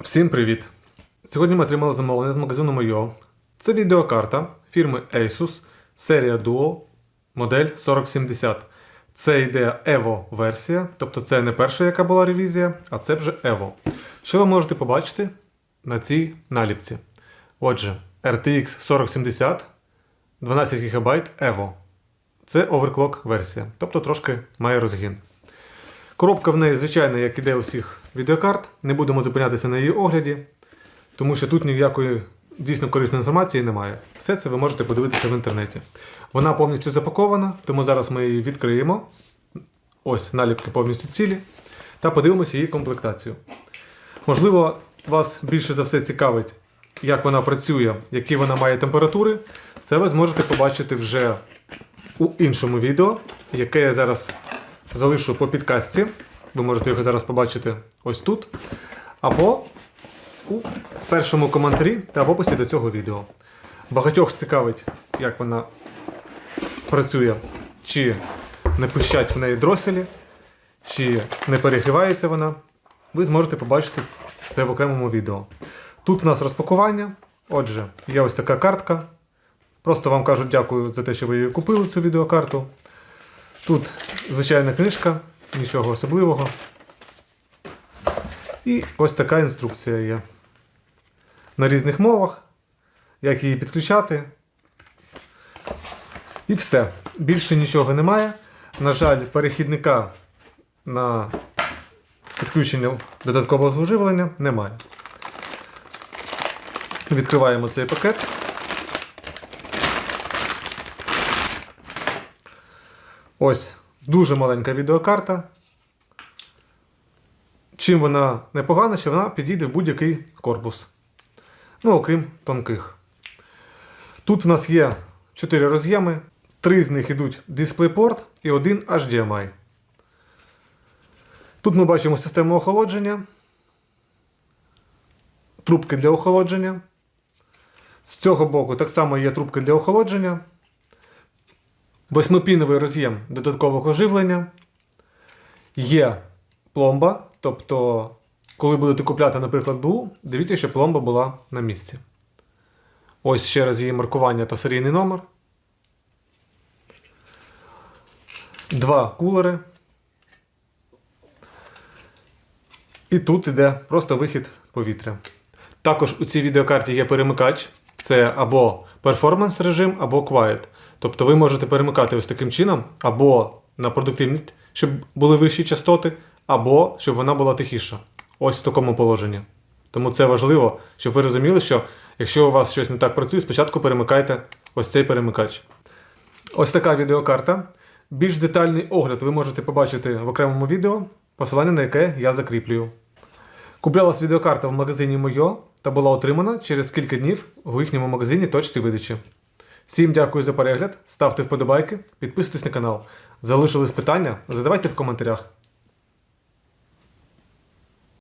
Всім привіт! Сьогодні ми отримали замовлення з магазину Moyo. Це відеокарта фірми Asus, серія Dual, модель 4070. Це йде Evo версія, тобто це не перша, яка була ревізія, а це вже Evo. Що ви можете побачити на цій наліпці? Отже, RTX 4070, 12 ГБ Evo. Це overclock версія, тобто трошки має розгін. Коробка в неї, звичайно, як іде у всіх відеокарт. Не будемо зупинятися на її огляді, тому що тут ніякої дійсно корисної інформації немає. Все це ви можете подивитися в інтернеті. Вона повністю запакована, тому зараз ми її відкриємо. Ось наліпки повністю цілі. Та подивимося її комплектацію. Можливо, вас більше за все цікавить, як вона працює, які вона має температури. Це ви зможете побачити вже у іншому відео, яке я зараз залишу по підказці. Ви можете його зараз побачити ось тут. Або у першому коментарі та в описі до цього відео. Багатьох цікавить, як вона працює, чи не пищать в неї дроселі, чи не перегрівається вона. Ви зможете побачити це в окремому відео. Тут в нас розпакування. Отже, є ось така картка. Просто вам кажуть дякую за те, що ви її купили, цю відеокарту. Тут звичайна книжка, нічого особливого. І ось така інструкція є. На різних мовах, як її підключати. І все. Більше нічого немає. На жаль, перехідника на підключення додаткового живлення немає. Відкриваємо цей пакет. Ось дуже маленька відеокарта. Чим вона непогана, що вона підійде в будь-який корпус. Ну, окрім тонких. Тут в нас є 4 роз'єми, 3 з них йдуть DisplayPort і один HDMI. Тут ми бачимо систему охолодження, трубки для охолодження. З цього боку так само є трубки для охолодження. Восьмипіновий роз'єм додаткового живлення. Є пломба, тобто, коли будете купляти, наприклад, БУ, дивіться, щоб пломба була на місці. Ось ще раз її маркування та серійний номер. Два кулери. І тут йде просто вихід повітря. Також у цій відеокарті є перемикач. Це або перформанс режим, або Quiet. Тобто ви можете перемикати ось таким чином, або на продуктивність, щоб були вищі частоти, або щоб вона була тихіша. Ось в такому положенні. Тому це важливо, щоб ви розуміли, що якщо у вас щось не так працює, спочатку перемикайте ось цей перемикач. Ось така відеокарта. Більш детальний огляд ви можете побачити в окремому відео, посилання на яке я закріплюю. Куплялась відеокарта в магазині Moyo та була отримана через кілька днів в їхньому магазині точці видачі. Всім дякую за перегляд, ставте вподобайки, підписуйтесь на канал. Залишились питання? Задавайте в коментарях.